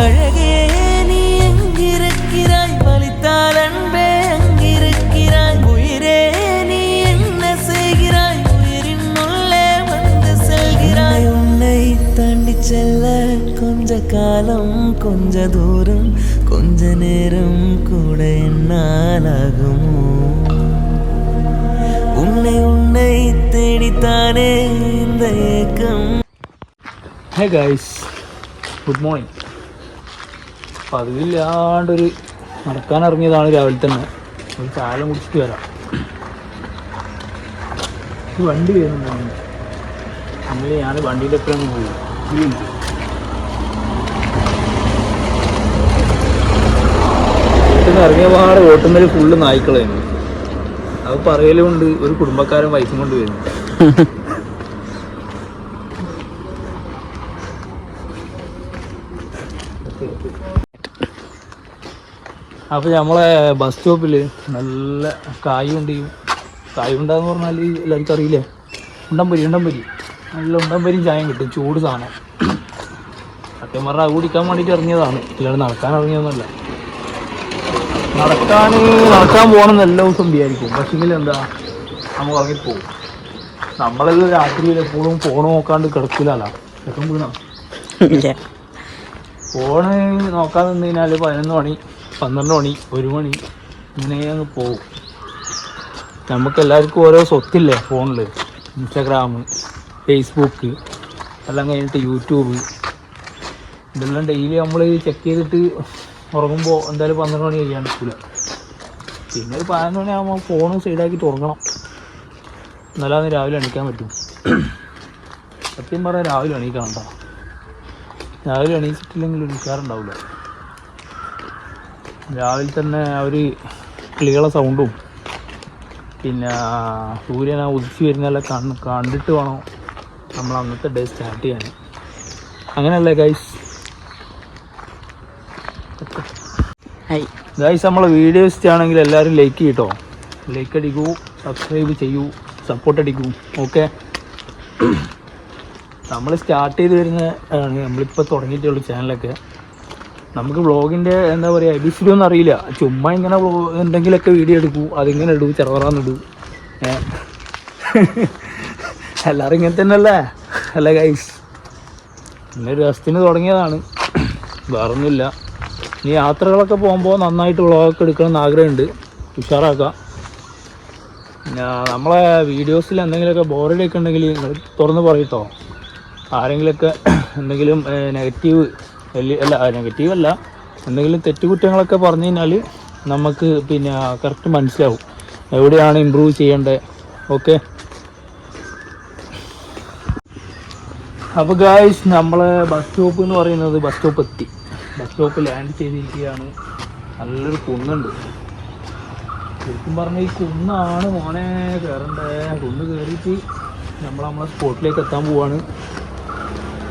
அழகே நீ எங்கிருக்கிறாய்? வலித்தால் அன்பே எங்கிருக்கிறாய் உயிரே நீ என்ன செய்கிறாய்? உயிரின் உள்ளே வந்து செல்கிறாய். உன்னை தாண்டி செல்ல கொஞ்ச காலம் கொஞ்ச தூரம் கொஞ்ச நேரம் கூட என்னால் உன்னை உன்னை தேடித்தானே இந்த ஏக்கம்? ஹே காய்ஸ் குட் மார்னிங் അപ്പം അതില്ലാണ്ടൊരു നടക്കാൻ ഇറങ്ങിയതാണ് രാവിലെ തന്നെ. ഒരു കാലം കുടിച്ചിട്ട് വരാം. വണ്ടി വരുന്നുണ്ടാണ് നമ്മൾ ഞാൻ വണ്ടീന്റെ എപ്പോഴാണ് പോയി. വീട്ടിൽ നിന്ന് ഇറങ്ങിയ പാട് ഓട്ടുന്നതിൽ ഫുള്ള് നായ്ക്കളായിരുന്നു. അത് പറയലുമുണ്ട് ഒരു കുടുംബക്കാരൻ വയസ്സും കൊണ്ട് വരുന്നു. അപ്പോൾ നമ്മളെ ബസ് സ്റ്റോപ്പിൽ നല്ല കായുണ്ട്. കായുണ്ടെന്ന് പറഞ്ഞാൽ എല്ലാവർക്കും അറിയില്ലേ? ഉണ്ടംപരി ഉണ്ടംപരി നല്ല ഉണ്ടംപരി ചായം കിട്ടും. ചൂട് സാധനം. സത്യം പറഞ്ഞാൽ അത് കുടിക്കാൻ വേണ്ടിയിട്ട് ഇറങ്ങിയതാണ്. ഇല്ലാണ്ട് നടക്കാൻ ഇറങ്ങിയതൊന്നുമല്ല നടക്കാൻ നടക്കാൻ പോകണമെന്ന് എല്ലാ ദിവസം വിചാരിക്കും. പക്ഷെങ്കിൽ എന്താ? നമ്മൾ പോകും നമ്മളത് രാത്രിയിൽ എപ്പോഴും ഫോൺ നോക്കാണ്ട് കിടക്കില്ലല്ലോ. ചെക്കൻ വീണോ ഫോണ് നോക്കാൻ നിന്ന് കഴിഞ്ഞാൽ പതിനൊന്ന് മണി. പന്ത്രണ്ട് മണി ഒരു മണി ഇങ്ങനെ അങ്ങ് പോകും. നമുക്ക് എല്ലാവർക്കും ഓരോ സ്വത്തില്ലേ ഫോണിൽ ഇൻസ്റ്റാഗ്രാം ഫേസ്ബുക്ക് എല്ലാം കഴിഞ്ഞിട്ട് യൂട്യൂബ്. ഇതെല്ലാം ഡെയിലി നമ്മൾ ചെക്ക് ചെയ്തിട്ട് ഉറങ്ങുമ്പോൾ എന്തായാലും പന്ത്രണ്ട് മണി കഴിയാൻ പറ്റില്ല പിന്നെ ഒരു പതിനൊന്ന് മണിയാകുമ്പോൾ ഫോൺ സൈഡാക്കിയിട്ട് ഉറങ്ങണം. എന്നാലും രാവിലെ എണീക്കാൻ പറ്റും. സത്യം പറഞ്ഞാൽ രാവിലെ എണീക്കണം കേട്ടോ. രാവിലെ എണീച്ചിട്ടില്ലെങ്കിൽ ഒരു രാവിലെ തന്നെ ആ ഒരു കിളികളെ സൗണ്ടും പിന്നെ സൂര്യൻ ആ ഉദിച്ച് വരുന്നതെല്ലാം കണ്ടിട്ട് വേണം നമ്മൾ അന്നത്തെ ഡേ സ്റ്റാർട്ട് ചെയ്യാൻ. അങ്ങനെയല്ലേ ഗൈസ് ഗൈസ് നമ്മളെ വീഡിയോസ് ഇഷ്ടമാണെങ്കിൽ എല്ലാവരും ലൈക്ക് ചെയ്യട്ടോ. ലൈക്ക് അടിക്കൂ സബ്സ്ക്രൈബ് ചെയ്യൂ സപ്പോർട്ട് അടിക്കൂ ഓക്കെ നമ്മൾ സ്റ്റാർട്ട് ചെയ്ത് വരുന്ന നമ്മളിപ്പോൾ തുടങ്ങിയിട്ടുള്ള ചാനലൊക്കെ നമുക്ക് വ്ളോഗിന്റെ എന്താ പറയുക എബിസിഡി ഒന്നും അറിയില്ല. ചുമ്മാ ഇങ്ങനെ എന്തെങ്കിലുമൊക്കെ വീഡിയോ എടുക്കൂ അതിങ്ങനെ ഇടൂ ചെറുപറാന്ന് ഇടൂ. എല്ലാവരും ഇങ്ങനെ തന്നെയല്ലേ? അല്ല ഗൈസ് പിന്നെ രസത്തിന് തുടങ്ങിയതാണ്. വേറൊന്നുമില്ല. ഇനി യാത്രകളൊക്കെ പോകുമ്പോൾ നന്നായിട്ട് വ്ളോഗൊക്കെ എടുക്കണം എന്ന് ആഗ്രഹമുണ്ട്. ഉഷാറാക്കാം. നമ്മളെ വീഡിയോസിൽ എന്തെങ്കിലുമൊക്കെ ബോറടിയൊക്കെ ഉണ്ടെങ്കിൽ തുറന്ന് പറയട്ടോ ആരെങ്കിലുമൊക്കെ എന്തെങ്കിലും നെഗറ്റീവ് വലിയ അല്ല നെഗറ്റീവ് അല്ല. എന്തെങ്കിലും തെറ്റുകുറ്റങ്ങളൊക്കെ പറഞ്ഞു കഴിഞ്ഞാൽ നമുക്ക് പിന്നെ കറക്റ്റ് മനസ്സിലാവും. എവിടെയാണ് ഇമ്പ്രൂവ് ചെയ്യേണ്ടത്? ഓക്കെ അപ്പോൾ ഗായ്സ് നമ്മളെ ബസ് സ്റ്റോപ്പ് എന്ന് പറയുന്നത് ബസ് സ്റ്റോപ്പ് എത്തി. ബസ് സ്റ്റോപ്പ് ലാൻഡ് ചെയ്തിരിക്കുകയാണ്. നല്ലൊരു കുന്നുണ്ട്. ശരിക്കും പറഞ്ഞാൽ ഈ കുന്നാണ് മോനെ. കയറേണ്ടത് കുന്ന് കയറിയിട്ട് നമ്മൾ നമ്മളെ സ്പോട്ടിലേക്ക് എത്താൻ പോവാണ്.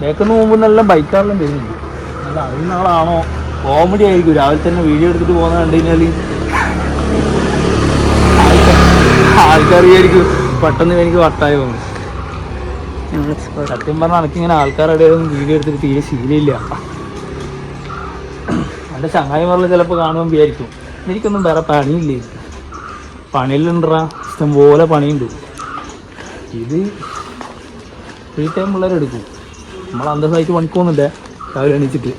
ബേക്കുന്ന മുമ്പ് നല്ല ബൈക്കാരെല്ലാം വരുന്നുണ്ട്. ആളാണോ കോമഡി ആയിരിക്കും. രാവിലെ തന്നെ വീഡിയോ എടുത്തിട്ട് പോകുന്ന കണ്ടു കഴിഞ്ഞാൽ ആൾക്കാരിയായിരിക്കും പെട്ടെന്ന് എനിക്ക് വട്ടായി പോകുന്നു സത്യം പറഞ്ഞാൽ എനിക്കിങ്ങനെ ആൾക്കാരുടെ വീഡിയോ എടുത്തിട്ട് തീരെ ശീലമില്ല. എന്റെ ചങ്ങായിമാരിൽ ചിലപ്പോൾ കാണുമ്പോൾ വിചാരിക്കും എനിക്കൊന്നും വേറെ പണിയില്ലേ? പണിയിലുണ്ടാ ഇഷ്ടംപോലെ പണിയുണ്ട്. ഇത് ഫ്രീ ടൈം പിള്ളേരെടുക്കും നമ്മൾ അന്തസ്സായിട്ട് പണിക്കൊന്നുമില്ല രാവിലെ എണീച്ചിട്ട്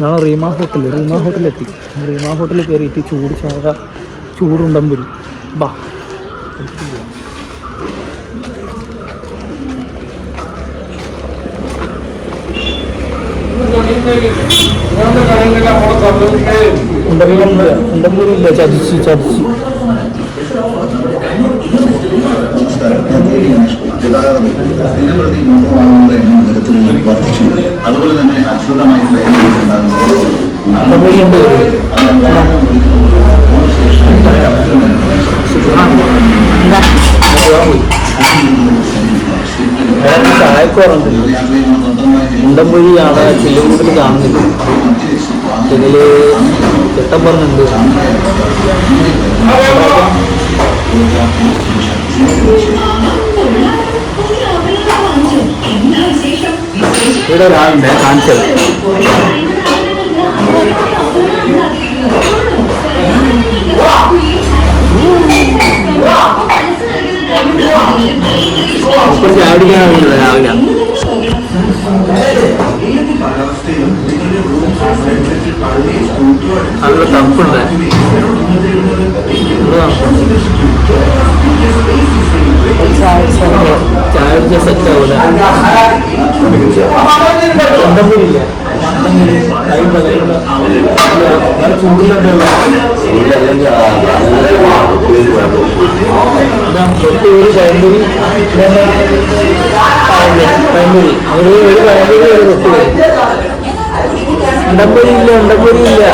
ഞാൻ റീമ റീമ എത്തി റീമ ഹോട്ടലിൽ കയറിയിട്ട് ചൂട് ചായ ചൂടുണ്ടം വരും. ബാ. ഉണ്ടമ്പൂരില്ല. ചതിച്ച് ചതിച്ച്. ചതിച്ച് അതുപോലെ തന്നെ അത്ഭുതമായി ഉണ്ടമ്പൂരിയുണ്ട് ചായക്കോറുണ്ട് ഉണ്ടമ്പുഴിയാണ് ചില്ലുകൂട്ടിൽ കാണുന്നില്ല ഇതിൽ ചിട്ടം പറഞ്ഞുണ്ട് ഇവിടെ ഒരാളുണ്ട് കാണിച്ചത് കുറച്ച് ചാടിക്കാനാവില്ല രാവിലെ നല്ല തണുപ്പുണ്ട് ചായ കുടിച്ച സെറ്റ് ആവില്ല ചന്തപ്പൂരില്ല ഒരു പഴംപൊരി പഴംപൊരി. ഒരു ഒരു പഴംപൊരി ഒരു റൊട്ടി ഉണ്ടപ്പൊരി ഇല്ല ഉണ്ടപ്പൊരി ഇല്ല.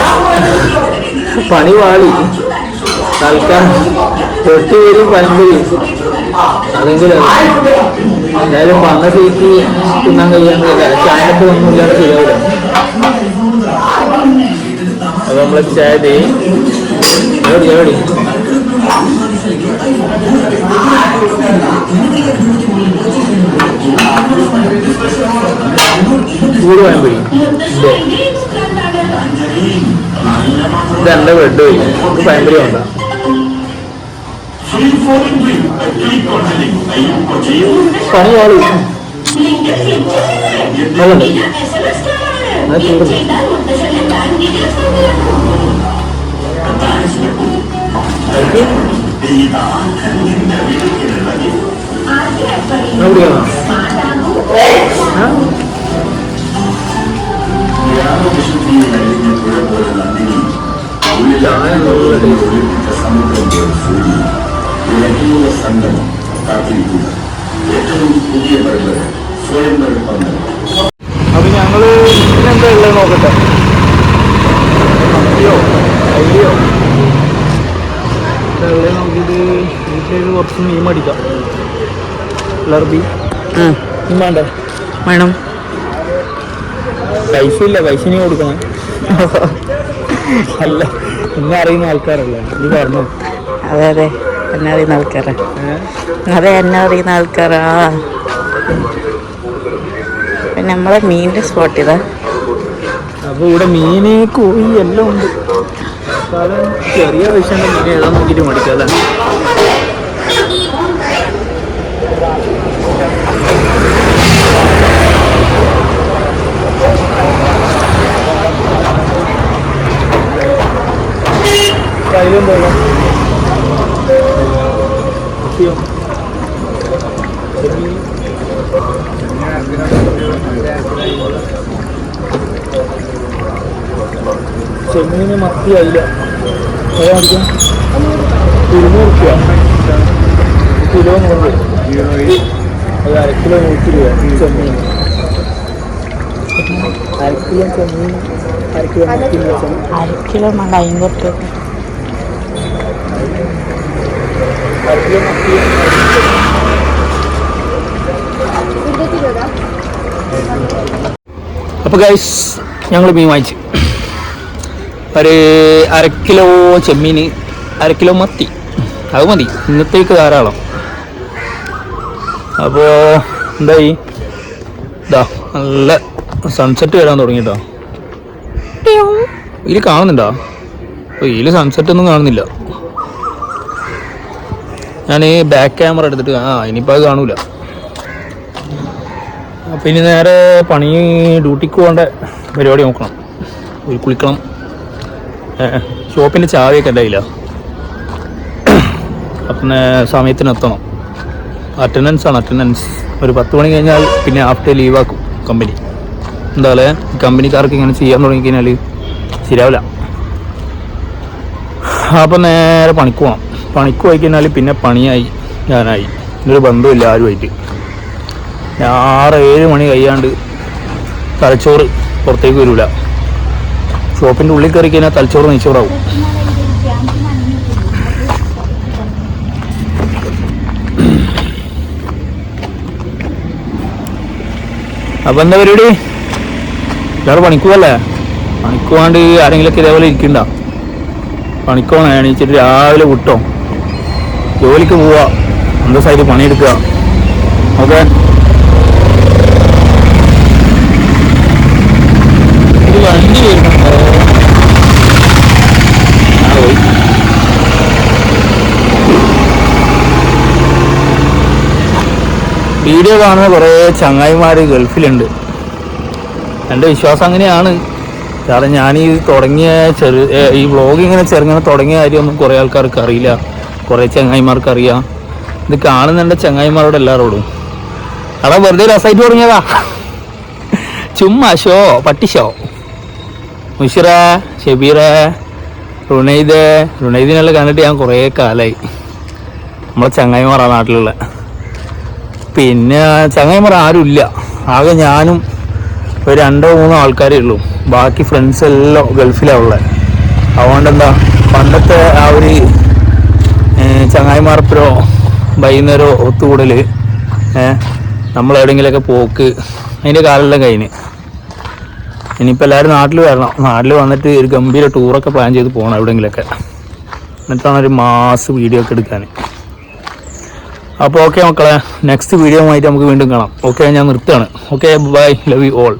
പണി വാളി. തൽക്കാലം തൊട്ടുപേരും പഴംപൊരി. അതെങ്കിലും എന്തായാലും വന്ന സീറ്റ് തിന്നാൻ കഴിയാന്നില്ല. ചായക്ക് ഒന്നുമില്ലാതെ ശരിയാവില്ല അത് നമ്മളെ ചായ ചൂട് പഴംപൊരി ഇല്ലേ ഇതെന്റെ ബ്രെഡ് പോയി. ഇത്. പഴംപൊരി വേണ്ട പണി ആൾ അതുണ്ട് അത് ചൂടുണ്ട് എവിടെയാണോ ഗ്രാമവിശുദ്ധിയിൽ കഴിഞ്ഞ പുഴ പോലെ നന്ദിനി ഉള്ളിലെ സമുദ്രം കാത്തിരിക്കുക ഏറ്റവും പുതിയ ബർഗർ സ്വയം പന്തൽ അപ്പൊ ഞങ്ങൾ എന്താ ഉള്ളത് നോക്കട്ടെ? മത്തിയോ അയ്യോ. എന്താ ഉള്ളത് നോക്കിയിട്ട്? വീട്ടിലേക്ക് കുറച്ച് മീൻ മേടിക്കാം. ലർബി. മീൻ വേണ്ടേ? വേണം. പൈസ ഇല്ല പൈസ ഇനി കൊടുക്കണം. അല്ല ഇന്നറിയുന്ന അറിയുന്ന ആൾക്കാരല്ലേ? ഇത് പറഞ്ഞു? അതെ അതെ. എന്നെ അറിയുന്ന ആൾക്കാരാ. അതെ എന്നെ അറിയുന്ന ആൾക്കാരാ. പിന്നെ നമ്മളെ മീനിന്റെ സ്പോട്ട് ഇതാ. അപ്പൊ ഇവിടെ മീന് കോഴി എല്ലാം ഉണ്ട്. ചെറിയ പൈസ മീൻ ഏതാ നോക്കിയിട്ട് മേടിക്കാം അല്ലേ? കയ്യിലുണ്ടോ ചെമ്മീന് മത്തി അയില ഏതാ മേടിക്കാം ഇരുന്നൂറ് രൂപ കിലോ നൂറ്. അത് അര കിലോ നൂറ്റി രൂപ ചെമ്മീൻ അര കിലോ ചെമ്മീൻ അര കിലോ മത്തി അര കിലോ അമ്പത് രൂപ. അര കിലോ മത്തി അപ്പോൾ ഗൈസ് ഞങ്ങൾ മീൻ വാങ്ങിച്ചു. ഒരു അര കിലോ ചെമ്മീൻ അര കിലോ മത്തി. അത് മതി ഇന്നത്തേക്ക് ധാരാളം. അപ്പോൾ എന്തായി? ഇതാ നല്ല സൺസെറ്റ് വരാൻ തുടങ്ങിട്ടോ. ഇതിൽ കാണുന്നുണ്ടോ? ഇതിൽ സൺസെറ്റ് ഒന്നും കാണുന്നില്ല. ഞാൻ ബാക്ക് ക്യാമറ എടുത്തിട്ട് ആ ഇനിയിപ്പോൾ അത് കാണൂല. അപ്പം ഇനി നേരെ പണി ഡ്യൂട്ടിക്ക് പോകേണ്ട പരിപാടി നോക്കണം. ഒരു കുളിക്കണം. ഷോപ്പിന്റെ ചാവിയൊക്കെ എന്റെ കയ്യിലാണ് അപ്പം സമയത്തിന് എത്തണം. അറ്റൻഡൻസ് ആണ് അറ്റൻഡൻസ് ഒരു പത്ത് മണി കഴിഞ്ഞാൽ പിന്നെ ആഫ്റ്റർ ലീവാക്കും കമ്പനി എന്താ പറയുക കമ്പനിക്കാർക്ക് ഇങ്ങനെ ചെയ്യാൻ തുടങ്ങി കഴിഞ്ഞാൽ ശരിയാവില്ല. അപ്പം നേരെ പണിക്ക് പോകണം പണിക്ക് പോയി കഴിഞ്ഞാൽ പിന്നെ പണിയായി ഞാനായി. ഇതൊരു ബന്ധമില്ല ആരുമായിട്ട്. ഞാൻ ആറ് ഏഴ് മണി കഴിയാണ്ട് തലച്ചോറ് പുറത്തേക്ക് വരില്ല ഷോപ്പിന്റെ ഉള്ളിൽ കയറി കഴിഞ്ഞാൽ തലച്ചോറ് നെയ്ച്ചോറാവും അപ്പം എന്താ പരിപാടി? എല്ലാവരും പണിക്കുവല്ലേ? പണിക്കുവാണ്ട് ആരെങ്കിലൊക്കെ ഇതേപോലെ ഇരിക്കണ്ട? പണിക്കോണ എണീച്ചിട്ട് രാവിലെ വിട്ടോ. ജോലിക്ക് പോവാ. അന്തസ്സായിട്ട് പണിയെടുക്കുക? ഓക്കെ. വണ്ടി വരുന്നുണ്ടോ? വീഡിയോ കാണുന്ന കുറേ ചങ്ങായിമാർ ഗൾഫിലുണ്ട്. എന്റെ വിശ്വാസം അങ്ങനെയാണ്. കാരണം ഞാൻ ഈ തുടങ്ങിയ ചെറു ഈ വ്ളോഗ് ഇങ്ങനെ ചെറുങ്ങനെ തുടങ്ങിയ കാര്യമൊന്നും കുറേ ആൾക്കാർക്ക് അറിയില്ല. കുറേ ചങ്ങായിമാർക്ക് അറിയാം. ഇത് കാണുന്നുണ്ട് ചങ്ങായിമാരോട് എല്ലാവരോടും. അതാ വെറുതെ രസമായിട്ട് തുടങ്ങിയതാ. ചുമ്മാ ഷോ പട്ടിഷോ മുഷിറ ഷബീറ റുണൈദ്. റുണൈദിനെല്ലാം കണ്ടിട്ട് ഞാൻ കുറേ കാലമായി നമ്മളെ ചങ്ങായിമാറ നാട്ടിലുള്ള. പിന്നെ ചങ്ങായിമാർ ആരും ഇല്ല. ആകെ ഞാനും ഒരു രണ്ടോ മൂന്നോ ആൾക്കാരേ ഉള്ളൂ. ബാക്കി ഫ്രണ്ട്സ് എല്ലാം ഗൾഫിലാണ് ഉള്ളത് അതുകൊണ്ട് എന്താ പണ്ടത്തെ ആ ഒരു ചങ്ങായിമാർപ്പരോ വൈകുന്നേരമോ ഒത്തുകൂടൽ നമ്മൾ പോക്ക് അതിന്റെ കാലെല്ലാം കഴിഞ്ഞ്. ഇനിയിപ്പോൾ എല്ലാവരും നാട്ടിൽ വരണം. നാട്ടിൽ വന്നിട്ട് ഒരു ഗംഭീര ടൂറൊക്കെ പ്ലാൻ ചെയ്ത് പോകണം എവിടെയെങ്കിലുമൊക്കെ എന്നിട്ടാണ് ഒരു മാസ് വീഡിയോ ഒക്കെ എടുക്കാൻ അപ്പോൾ ഓക്കെ മക്കളെ നെക്സ്റ്റ് വീഡിയോ ആയിട്ട് നമുക്ക് വീണ്ടും കാണാം. ഓക്കെ ഞാൻ നിർത്തുകയാണ്. Okay bye love you all